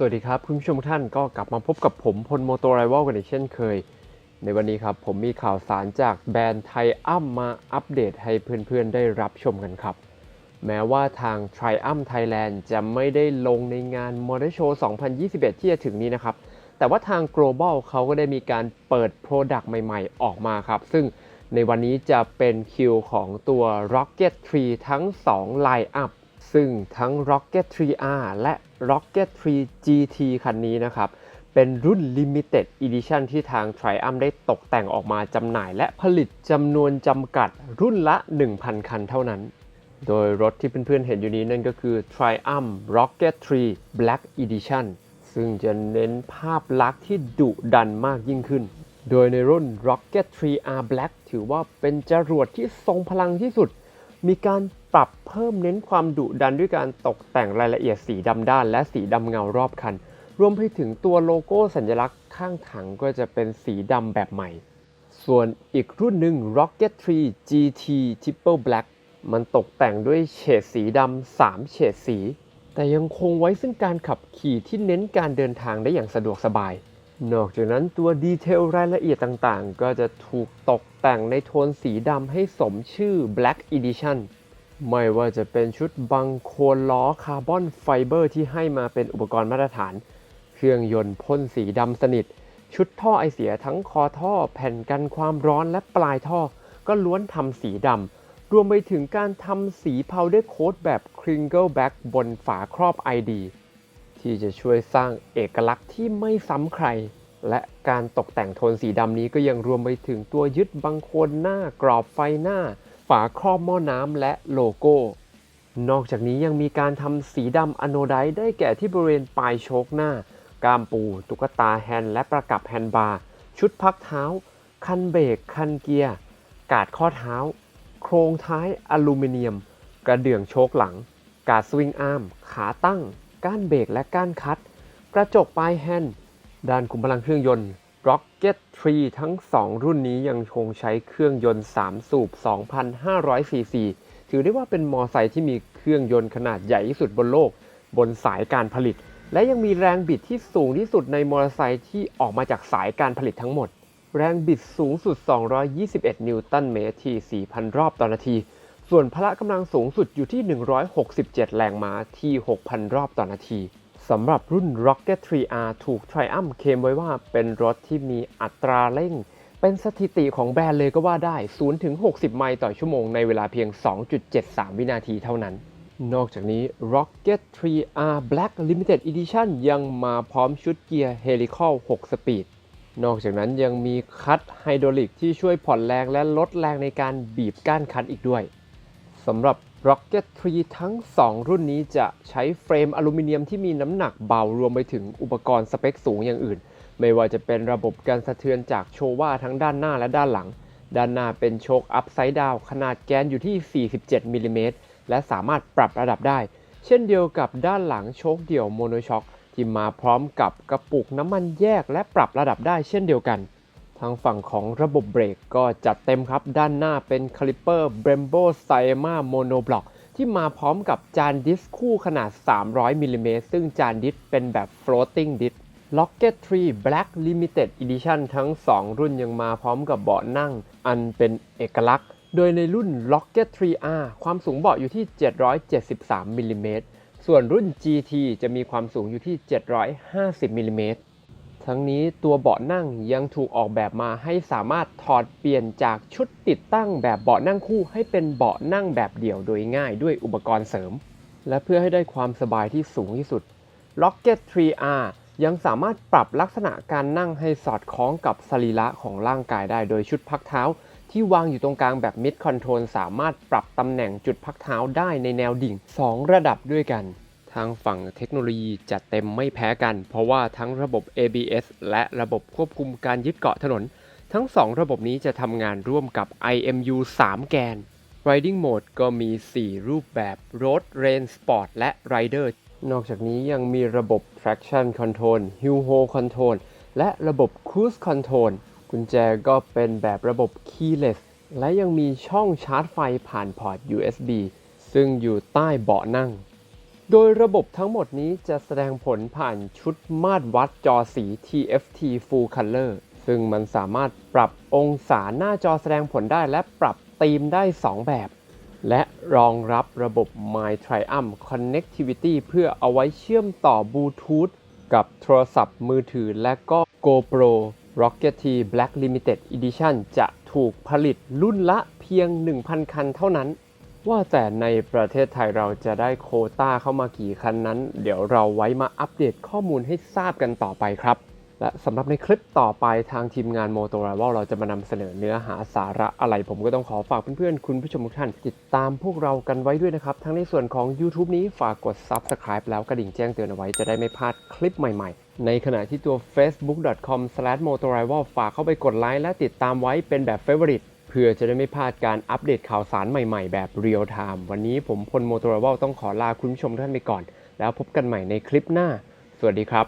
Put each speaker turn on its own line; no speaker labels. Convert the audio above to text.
สวัสดีครับ คุณผู้ชมทุกท่านก็กลับมาพบกับผมพลโมโตไรวลกันอีกเช่นเคย ในวันนี้ครับ ผมมีข่าวสารจากแบรนด์ไทอัมมาอัปเดตให้เพื่อนๆได้รับชมกันครับ แม้ว่าทาง t r i u m p Thailand จะไม่ได้ลงในงาน Motor Show 2021 ที่จะถึงนี้นะครับ แต่ว่าทาง Global เขาก็ได้มีการเปิด Product ใหม่ๆ ออกมาครับ ซึ่งในวันนี้จะเป็นคิวของตัว Rocket 3 ทั้ง 2 Line Up ซึ่งทั้ง Rocket 3R และ Rocket 3 GT คันนี้นะครับ เป็นรุ่น Limited Edition ที่ทาง Triumph ได้ตกแต่งออกมาจำหน่ายและผลิตจำนวนจำกัดรุ่นละ 1,000 คันเท่านั้น โดยรถที่เพื่อนๆเห็นอยู่นี้นั่นก็คือ Triumph Rocket 3 Black Edition ซึ่งจะเน้นภาพลักษณ์ที่ดุดันมากยิ่งขึ้น โดยในรุ่น Rocket 3R Black ถือว่าเป็นจรวดที่ทรงพลังที่สุด มีการปรับเพิ่มเน้นความดุดันด้วยการตกแต่งรายละเอียดสีดำด้าน และสีดำเงารอบคัน รวมไปถึงตัวโลโก้สัญลักษณ์ข้างถังก็จะเป็นสีดำแบบใหม่ ส่วนอีกรุ่นหนึ่ง Rocket 3 GT Triple Black มันตกแต่งด้วยเฉดสีดำ3เฉดสี แต่ยังคงไว้ซึ่งการขับขี่ที่เน้นการเดินทางได้อย่างสะดวกสบาย นอกจากนั้นตัวดีเทลรายละเอียดต่างๆ ก็จะถูกตกแต่งในโทนสีดำให้สมชื่อ Black Edition ไม่ว่าจะเป็นชุดบังโคนล้อคาร์บอนไฟเบอร์ที่ให้มาเป็นอุปกรณ์มาตรฐาน เครื่องยนต์พ่นสีดำสนิท ชุดท่อไอเสียทั้งคอท่อ แผ่นกันความร้อนและปลายท่อ ก็ล้วนทำสีดำ รวมไปถึงการทำสีเพาเดอร์โค้ดแบบ Kringle Back บนฝาครอบ ID ที่จะช่วยสร้างเอกลักษณ์ที่ไม่ซ้ำใคร และการตกแต่งโทนสีดำนี้ก็ยังรวมไปถึงตัวยึดบังโคนหน้ากรอบไฟหน้า ฝาครอบหม้อน้ำและโลโก้ นอกจากนี้ยังมีการทำสีดำอโนไดซ์ได้แก่ที่บริเวณปลายโชคหน้า กามปู ตุ๊กตาแฮนด์และประกับแฮนด์บาร์ ชุดพักเท้า คันเบรก คันเกียร์ กาดข้อเท้า โครงท้ายอลูมิเนียม กระเดื่องโชคหลัง กาดสวิงอาร์ม ขาตั้ง ก้านเบรกและก้านคัด กระจกปลายแฮนด์ด้านขุมพลังเครื่องยนต์ Rocket 3 ทั้ง 2 รุ่นนี้ยังคงใช้เครื่องยนต์ 3 สูบ 2,500 ซีซี ถือได้ว่าเป็นมอไซค์ที่มีเครื่องยนต์ขนาดใหญ่ที่สุดบนโลก บนสายการผลิต และยังมีแรงบิดที่สูงที่สุดในมอเตอร์ไซค์ที่ออกมาจากสายการผลิตทั้งหมด แรงบิดสูงสุด 221 นิวตันเมตรที่ 4,000 รอบต่อนาที ส่วนพละกำลังสูงสุดอยู่ที่ 167 แรงม้าที่ 6,000 รอบต่อนาทีสำหรับรุ่น Rocket 3R ถูก Triumph เคมไว้ว่าเป็นรถที่มีอัตราเร่ง เป็นสถิติของแบรนด์เลยก็ว่าได้ 0-60 ไมล์ต่อชั่วโมงในเวลาเพียง 2.73 วินาทีเท่านั้น นอกจากนี้ Rocket 3R Black Limited Edition ยังมาพร้อมชุดเกียร์ Helical 6 สปีด นอกจากนั้นยังมีคัตไฮดรอลิกที่ช่วยผ่อนแรงและลดแรงในการบีบก้านคันอีกด้วย สำหรับ Rocket 3 ทั้ง 2 รุ่นนี้จะใช้เฟรมอลูมิเนียมที่มีน้ำหนักเบารวมไปถึงอุปกรณ์สเปคสูงอย่างอื่น ไม่ว่าจะเป็นระบบการสะเทือนจากโชว่าทั้งด้านหน้าและด้านหลัง ด้านหน้าเป็นโชคอัพไซด์ดาวขนาดแกนอยู่ที่ 47มิลลิเมตรและสามารถปรับระดับได้ เช่นเดียวกับด้านหลังโชคเดี่ยวโมโนช็อคที่มาพร้อมกับกระปุกน้ำมันแยกและปรับระดับได้เช่นเดียวกัน ทางฝั่งของระบบเบรกก็จัดเต็มครับ ด้านหน้าเป็นคาลิปเปอร์ Brembo s i e m a Monoblock ที่มาพร้อมกับจานดิสคู่ขนาด 300มิลลิเมตรซึ่งจานดิสเป็นแบบ floating disc Rocket 3 Black Limited Edition ทั้ง 2 รุ่นยังมาพร้อมกับเบาะนั่ง อันเป็นเอกลักษณ์ โดยในรุ่น Rocket 3R ความสูงเบาะอยู่ที่ 773มิลลิเมตรส่วนรุ่น GT จะมีความสูงอยู่ที่ 750มิลลิเมตร ทั้งนี้ตัวเบาะนั่งยังถูกออกแบบมาให้สามารถถอดเปลี่ยนจากชุดติดตั้งแบบเบาะนั่งคู่ ให้เป็นเบาะนั่งแบบเดี่ยวโดยง่ายด้วยอุปกรณ์เสริม และเพื่อให้ได้ความสบายที่สูงที่สุด Rocket 3R ยังสามารถปรับลักษณะการนั่งให้สอดคล้องกับสรีระของร่างกายได้โดยชุดพักเท้า ที่วางอยู่ตรงกลางแบบ Mid Control สามารถปรับตำแหน่งจุดพักเท้าได้ในแนวดิ่ง 2 ระดับด้วยกัน ทางฝั่งเทคโนโลยีจัดเต็มไม่แพ้กัน เพราะว่าทั้งระบบ ABS และระบบควบคุมการยึดเกาะถนน ทั้ง 2 ระบบนี้จะทำงานร่วมกับ IMU 3 แกน Riding Mode ก็มี 4 รูปแบบ Road Rain, Sport และ Rider นอกจากนี้ยังมีระบบ Traction Control Hill Hold Control และระบบ Cruise Control กุญแจก็เป็นแบบระบบ Keyless และยังมีช่องชาร์จไฟผ่านพอร์ต USB ซึ่งอยู่ใต้เบาะนั่ง โดยระบบทั้งหมดนี้จะแสดงผลผ่านชุดมาตรวัดจอสี TFT Full Color ซึ่งมันสามารถปรับองศาหน้าจอแสดงผลได้และปรับธีมได้ 2 แบบ และรองรับระบบ My Triumph Connectivity เพื่อเอาไว้เชื่อมต่อบลูทูธกับโทรศัพท์มือถือและก็ GoPro Rocketeer Black Limited Edition จะถูกผลิตรุ่นละเพียง 1,000 คันเท่านั้น ว่าแต่ในประเทศไทยเราจะได้โคต้าเข้ามากี่คันนั้น เดี๋ยวเราไว้มาอัปเดตข้อมูลให้ทราบกันต่อไปครับ และสำหรับในคลิปต่อไปทางทีมงาน m o t o r i v a l เราจะมานำเสนอเนื้อหาสาระอะไร ผมก็ต้องขอฝากเพื่อนๆ คุณผู้ชมทุกท่าน ติดตามพวกเรากันไว้ด้วยนะครับ ทั้งในส่วนของ YouTube นี้ฝากกด Subscribe แล้วกระดิ่งแจ้งเตือนเอาไว้จะได้ไม่พลาดคลิปใหม่ๆ ในขณะที่ตัว facebook.com/motorival ฝากเข้าไปกดไลค์และติดตามไว้เป็นแบบ Favorite เพื่อจะได้ไม่พลาดการอัปเดตข่าวสารใหม่ๆ แบบเรียลไทม์วันนี้ผมพลโมโตรเวลต้องขอลาคุณผู้ชมท่านไปก่อน แล้วพบกันใหม่ในคลิปหน้า สวัสดีครับ